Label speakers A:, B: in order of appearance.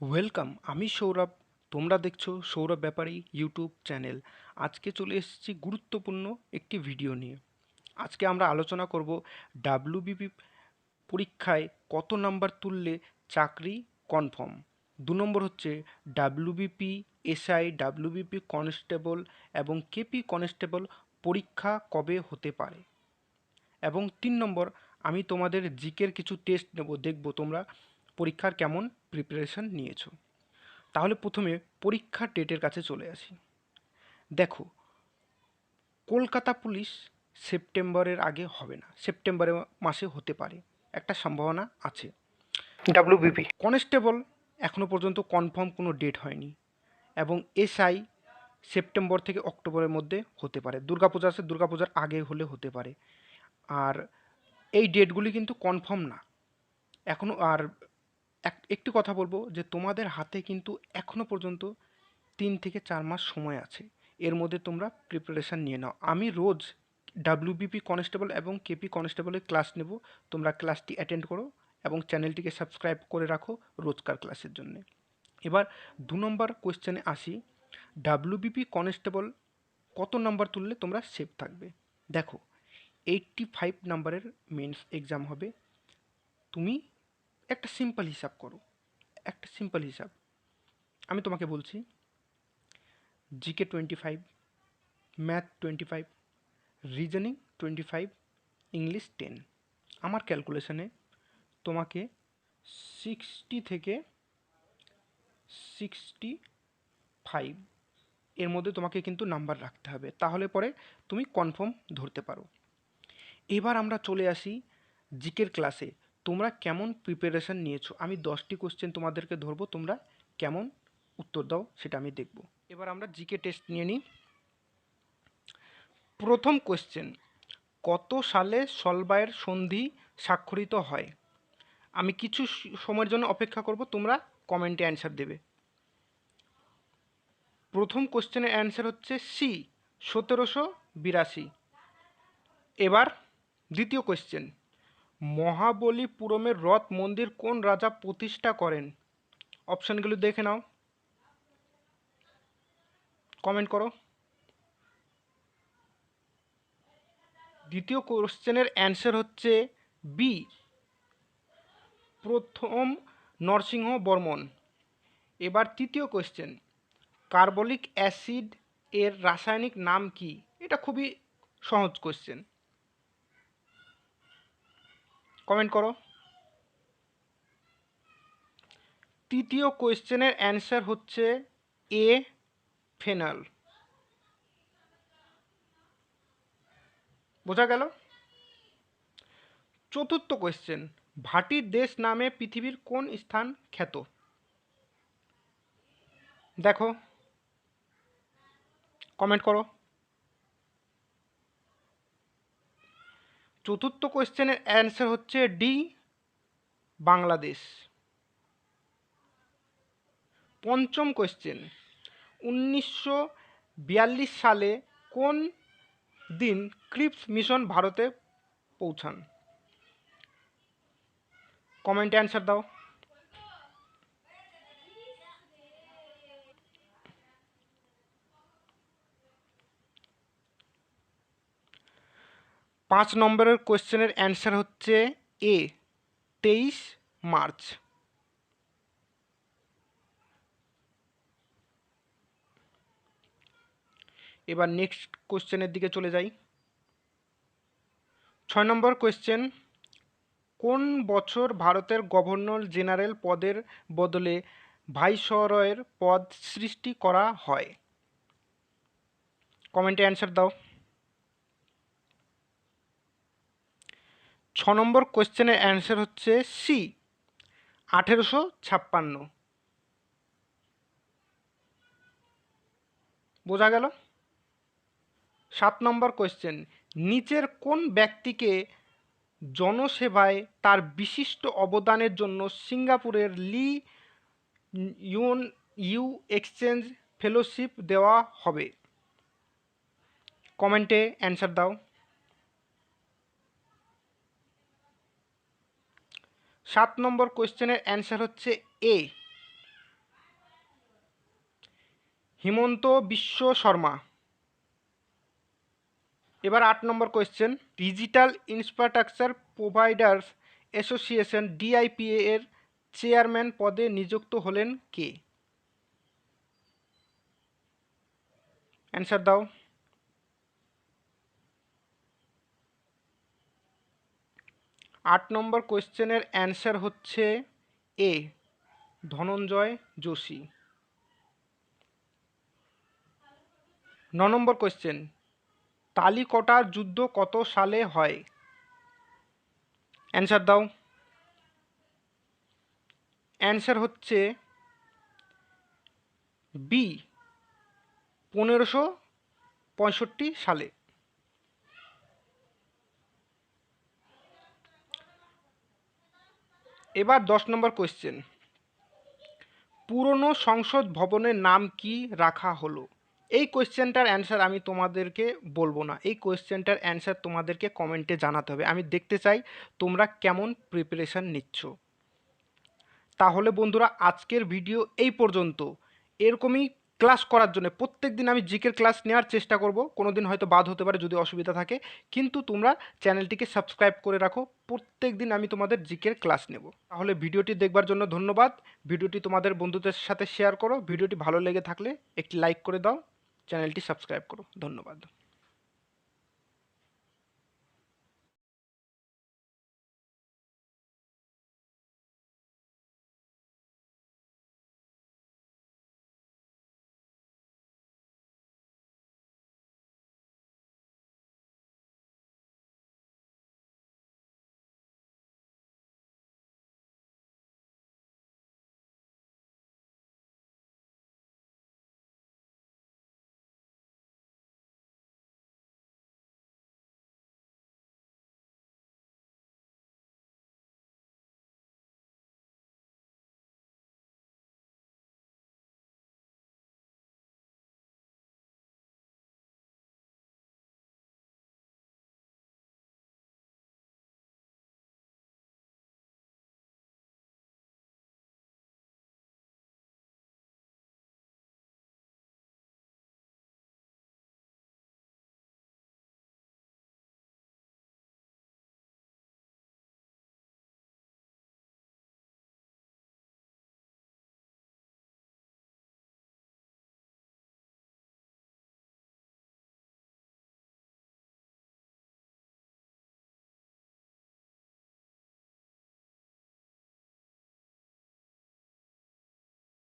A: Welcome, আমি সৌরভ। তোমরা দেখছ সৌরভ ব্যাপারী ইউটিউব চ্যানেল। আজকে চলে এসেছি গুরুত্বপূর্ণ একটি ভিডিও নিয়ে। আজকে আমরা আলোচনা করব ডাব্লিউবিপি পরীক্ষায় কত নাম্বার তুললে চাকরি কনফার্ম। দু নম্বর হচ্ছে ডাব্লিউবিপি, এসআই, ডাব্লিউবিপি কনস্টেবল এবং কেপি কনস্টেবল পরীক্ষা কবে হতে পারে। এবং তিন নম্বর, আমি তোমাদের জিকের কিছু টেস্ট নেব, দেখব তোমরা পরীক্ষার কেমন প্রিপারেশন নিয়েছো। তাহলে প্রথমে পরীক্ষার ডেটের কাছে চলে আসি। দেখো কলকাতা পুলিশ সেপ্টেম্বরের আগে হবে না। সেপ্টেম্বরের মাসে হতে পারে। একটা সম্ভাবনা আছে।
B: ডাব্লিউবিপি
A: কনস্টেবল এখনও পর্যন্ত কনফার্ম কোনো ডেট হয়নি এবং এসআই সেপ্টেম্বর থেকে অক্টোবরের মধ্যে হতে পারে। দুর্গাপূজা আছে দুর্গাপূজার আগে হলে হতে পারে। আর এই ডেটগুলি কিন্তু কনফার্ম না। এখনও আর এক, একটি কথা বলব যে তোমাদের হাতে কিন্তু এখনও পর্যন্ত তিন থেকে চার মাস সময় আছে। এর মধ্যে তোমরা প্রিপারেশান নিয়ে নাও। আমি রোজ ডাব্লিউবিপি কনস্টেবল এবং কেপি কনস্টেবলের ক্লাস নেব। তোমরা ক্লাসটি অ্যাটেন্ড করো এবং চ্যানেলটিকে সাবস্ক্রাইব করে রাখো রোজকার ক্লাসের জন্য। এবার দু নম্বর কোয়েশ্চেনে আসি। ডাব্লিউবিপি কনস্টেবল কত নাম্বার তুললে তোমরা সেফ থাকবে? দেখো এইটটি ফাইভ নাম্বারের মেন্স এক্সাম হবে। তুমি একটা সিম্পল হিসাব করো। একটা সিম্পল হিসাব। আমি তোমাকে বলছি GK twenty five math twenty five reasoning twenty five English ten আমার ক্যালকুলেশনে তোমাকে সিক্সটি থেকে সিক্সটি ফাইভ এর মধ্যে তোমাকে কিন্তু নাম্বার রাখতে হবে। তাহলে পরে তুমি কনফার্ম ধরতে পারো। এবার আমরা চলে আসি জিকের ক্লাসে তোমরা কেমন প্রিপারেশান নিয়েছো? আমি দশটি কোশ্চেন তোমাদেরকে ধরবো, তোমরা কেমন উত্তর দাও সেটা আমি দেখব। এবার আমরা জিকে টেস্ট নিয়ে নিই। প্রথম কোশ্চেন কত সালে সলবায়ের সন্ধি স্বাক্ষরিত হয়? আমি কিছু সময়ের জন্য অপেক্ষা করব, তোমরা কমেন্টে অ্যান্সার দেবে। প্রথম কোশ্চেনের অ্যান্সার হচ্ছে সি সতেরোশো বিরাশি। এবার দ্বিতীয় কোশ্চেন মহাবলীপুরমের রথ মন্দির কোন রাজা প্রতিষ্ঠা করেন? অপশানগুলো দেখে নাও। কমেন্ট করো। দ্বিতীয় কোশ্চেনের অ্যান্সার হচ্ছে বি প্রথম নরসিংহ বর্মন এবার তৃতীয় কোশ্চেন কার্বলিক অ্যাসিড এর রাসায়নিক নাম কি? এটা খুবই সহজ কোশ্চেন কমেন্ট করো। তৃতীয় কোয়েশ্চেনের অ্যান্সার হচ্ছে এ ফেনাল বোঝা গেল? চতুর্থ কোয়েশ্চেন ভাটির দেশ নামে পৃথিবীর কোন স্থান খ্যাত? দেখো কমেন্ট করো। চতুর্থ কোয়েশ্চেনের অ্যান্সার হচ্ছে ডি বাংলাদেশ। পঞ্চম কোয়েশ্চেন উনিশশো বিয়াল্লিশ সালে কোন দিন ক্রিপস মিশন ভারতে পৌঁছান? কমেন্টে অ্যান্সার দাও। পাঁচ নম্বরের কোয়েশ্চেনের অ্যান্সার হচ্ছে এ, তেইশ মার্চ। এবার নেক্সট কোশ্চেনের দিকে চলে যাই। ছয় নম্বর কোয়েশ্চেন, কোন বছর ভারতের গভর্নর জেনারেল পদের বদলে ভাইসরয়ের পদ সৃষ্টি করা হয়? কমেন্টে অ্যান্সার দাও। ছ নম্বর কোয়েশ্চেনের অ্যান্সার হচ্ছে সি আঠেরোশো ছাপ্পান্ন। বোঝা গেল? সাত নম্বর কোয়েশ্চেন নিচের কোন ব্যক্তিকে জনসেবায় তার বিশিষ্ট অবদানের জন্য সিঙ্গাপুরের Lee Kuan Yew exchange fellowship দেওয়া হবে? কমেন্টে অ্যান্সার দাও। সাত নম্বর কোয়েশ্চেনের অ্যান্সার হচ্ছে এ। হিমন্ত বিশ্ব শর্মা। এবার আট নম্বর question. Digital infrastructure providers association DIPA এর চেয়ারম্যান পদে নিযুক্ত হলেন কে? অ্যান্সার দাও। আট নম্বর কোয়েশ্চেনের অ্যান্সার হচ্ছে এ, ধনঞ্জয় যোশী। ন নম্বর কোয়েশ্চেন, তালিকটার যুদ্ধ কত সালে হয়? অ্যান্সার দাও। অ্যান্সার হচ্ছে বি, পনেরোশো পঁয়ষট্টি সালে। এবার দশ নম্বর কোয়েশ্চেন পুরনো সংসদ ভবনের নাম কি রাখা হলো? এই কোয়েশ্চেনটার অ্যান্সার আমি তোমাদেরকে বলব না। এই কোয়েশ্চেনটার অ্যান্সার তোমাদেরকে কমেন্টে জানাতে হবে। আমি দেখতে চাই তোমরা কেমন প্রিপারেশান নিচ্ছ। তাহলে বন্ধুরা, আজকের ভিডিও এই পর্যন্ত। এরকমই ক্লাস করার জন্য। প্রত্যেক দিন আমি জিকের ক্লাস নেওয়ার চেষ্টা করব। কোনো দিন হয়তো বাদ হতে পারে যদি অসুবিধা থাকে। কিন্তু তোমরা চ্যানেলটিকে সাবস্ক্রাইব করে রাখো। প্রত্যেক দিন আমি তোমাদের জিকের ক্লাস নেব। তাহলে ভিডিওটি দেখবার জন্য ধন্যবাদ। ভিডিওটি তোমাদের বন্ধুদের সাথে শেয়ার করো। ভিডিওটি ভালো লেগে থাকলে একটি লাইক করে দাও। চ্যানেলটি সাবস্ক্রাইব করো। ধন্যবাদ।